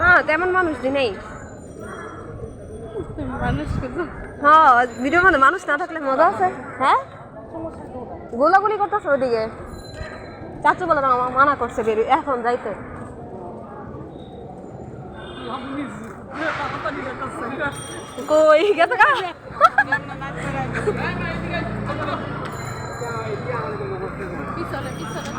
হ্যাঁ তেমন মানুষ দি নেই। মানুষ হ্যাঁ ভিডিওর মধ্যে মানুষ না থাকলে মজা আছে। হ্যাঁ? গোলাগুলি করতেছে ওইদিকে। চাচু বলে আমার মানা করছে বেরি এখন যাইতে। কই গেছে গা? পিছনে পিছনে।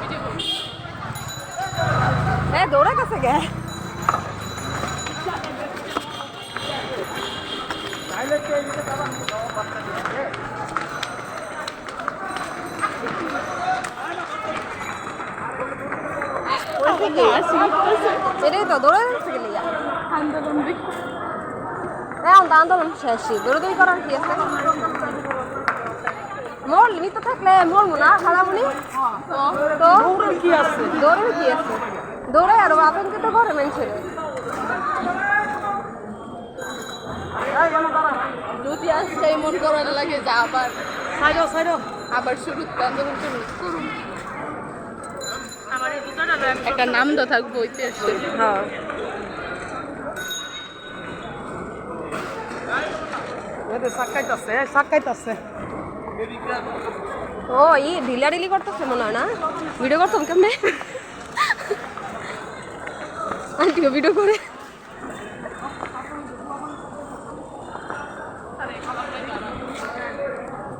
ভিডিও করো। এ দৌড়ে গেছে গে। এটাই তো দৌড়ে গেছে গেলে আন্দোলন আন্দোলন শেষই দৌড়দৌড়ি করার কি আছে? মোর লিমিট থাকলে মরবো না খালামুনি? তো কি আছে? দৌড়ে কি আছে? দৌড়ে আর আতঙ্কিত তো করে মানুষের যদি আজকে এমন করার লাগে যা আবার। সাইডো সাইডো আবার শুরু আন্দোলন শুরু। করুন। একটা নাম তো থাকব ইতিহাসে হ্যাঁ। এতে সাকাইতাছে সাকাইতাছে ও ই ঢিলা ঢিলি করতেছে মনে হয় না? ভিডিও করতাম কেমনে? আন্টিও ভিডিও করে।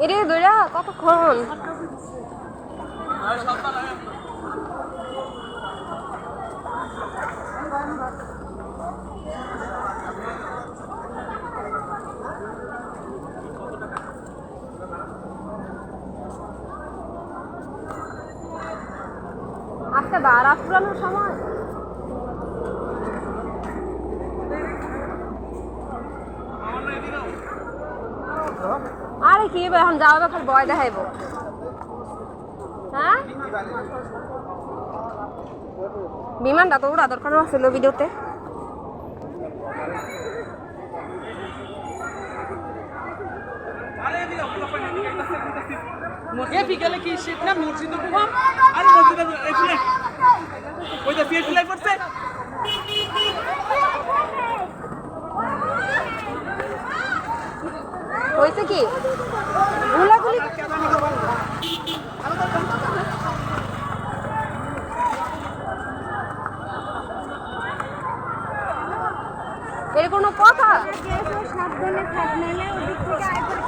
এরে দইরা কতক্ষণ? আজকে দাঁড়া ফুরানোর সময়? আরে কি এখন যাওয়া ব্যাপার বয় দেখাইব। হ্যাঁ? বিমানটা তো ওরা দরকার ছিল ভিডিওতে এ বিকেলে কি শীত না মসজিদ প্রোগ্রাম আরে মসজিদে ওই যে ফিয়ে ফিলাই করছে হয়েছে কি? গুলাগুলি এর কোনো কথা? সাবধানে থাক নাহলে ওদিক থেকে আয় করে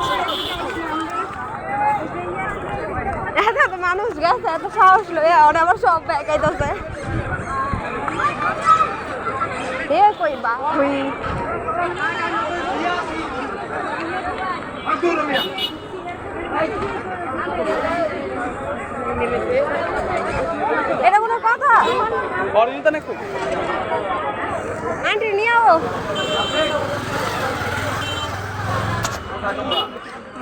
এত এত মানুষ গেছে এত সাহস লয়ে আর আবার সব ব্যাগাইতেছে এ কই বা কই এটা কোনো কথা? দিতে নাকি? আন্টি নিয়ে আও।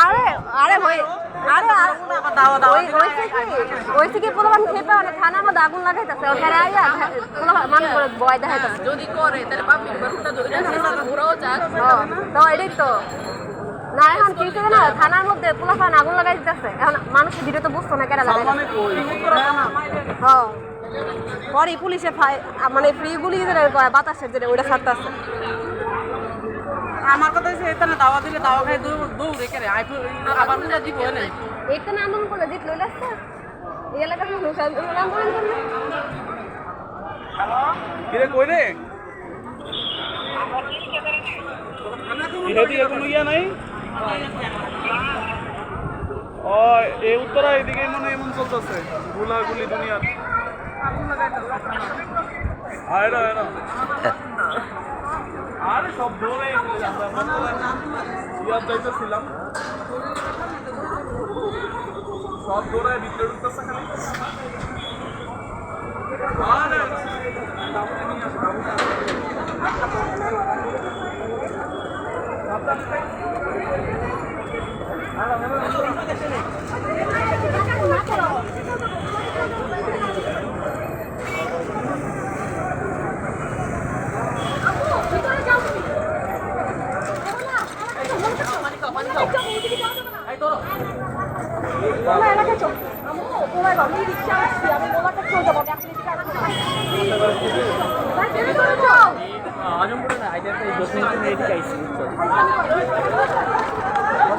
আরে আরে হই আরে আর- দাও দাও ওই ওইছে কি ওইছে কি পোলাপান খেতে মানে থানার মধ্যে আগুন লাগাইতেছে ওখানে আইয়া পোলাপান মানুষ করে ভয় দেখাইতেছে। যদি করে তাহলে পাবলিক বাসটা ধরে ঘোরাও যাক। তো এটাই তো। না এখন কি করে না থানার মধ্যে পোলাপান আগুন লাগাই দিতেছে। এখন মানুষের ভিডিও তো বুঝতো না কেন লাগাই হ্যাঁ পরে পুলিশে মানে ফ্রি গুলি বাতাসের যে ওইটা ছাড়তেছে। আমার কথা হচ্ছে এখানে দাওয়া দিলে দাওয়া খাই দৌড় কেরে আইফোন আবার উড়া দিব না এইটা না আন্দোলন করলে জিত লইলে আসছে এই এলাকার মানুষ আন্দোলন করলে। কিরে কই রে? কোনো ইয়া নাই? ও এই উত্তরা এদিকে মনে এমন চলতেছে গুলাগুলি দুনিয়ার। আর এটা এটা সব দৌড়ে ইয়ার যাইতেছিলাম। সব দৌড়ায় ভিতরে ঢুকতেছে খালি। আরে!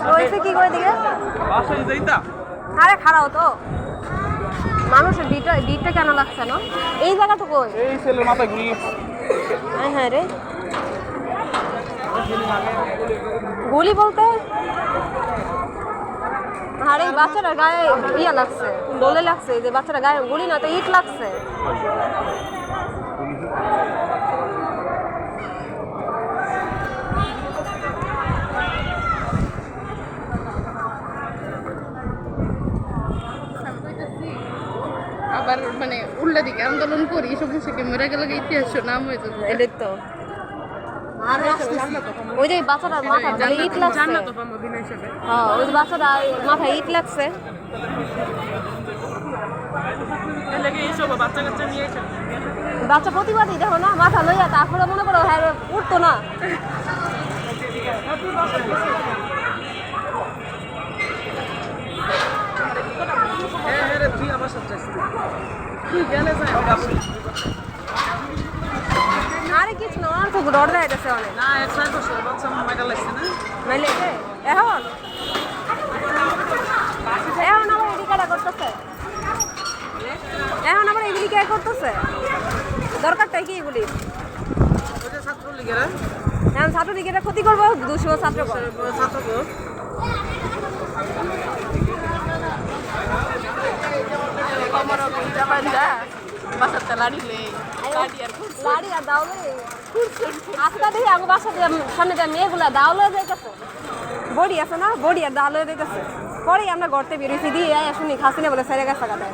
রয়েছে কি করে দিকে আরে খারাও তো। মানুষের ভিড়টা ভিড়টা কেন লাগছে না? এই জায়গা তো কই? এই ছেলের মাথা ঘুরি হ্যাঁ হ্যাঁ রে। গুলি বলতে? আরে এই বাচ্চাটা গায়ে ইয়া লাগছে দোলে লাগছে যে বাচ্চাটা গায়ে গুলি না তো ইট লাগছে। আবার মানে উল্টা দিকে আন্দোলন করি সমস্যা কে মরে গেলে ইতিহাস নাম হয়ে যাবে। এটাই তো। ওই যে বাচ্চাটার মাথা ইট লাগছে। হ্যাঁ ওই বাচ্চাটা মাথায় ইট লাগছে। বাচ্চা প্রতিবাদী দেখো না মাথা লইয়া তারপরে মনে করো হ্যাঁ উঠতো না। হ্যাঁ হ্যাঁ তুই আমার সাথে তুই গেলে যাই আরে দেয় গেছে অনেক না এক সাইড বসে বাচ্চা মাইকা লাগছে না। নাইলে যে, এখন এখন আবার এদিকে করতেছে এখন আবার এগুলি কে করতেছে দরকারটা কি এগুলি ওইটা ছাত্র লীগের এখন ছাত্রলীগের ক্ষতি করব দুশো ছাত্র ছাত্র আমার বাসাতে লাড়ি খুব লাড়ি আর দাওলে বডি আছে না বডি আর দাওলে যাইতেছে পরে আমরা গড়তে বেরিয়েছি দিয়ে এই শুনি খাসি না বলে সেরে গেছে কাটা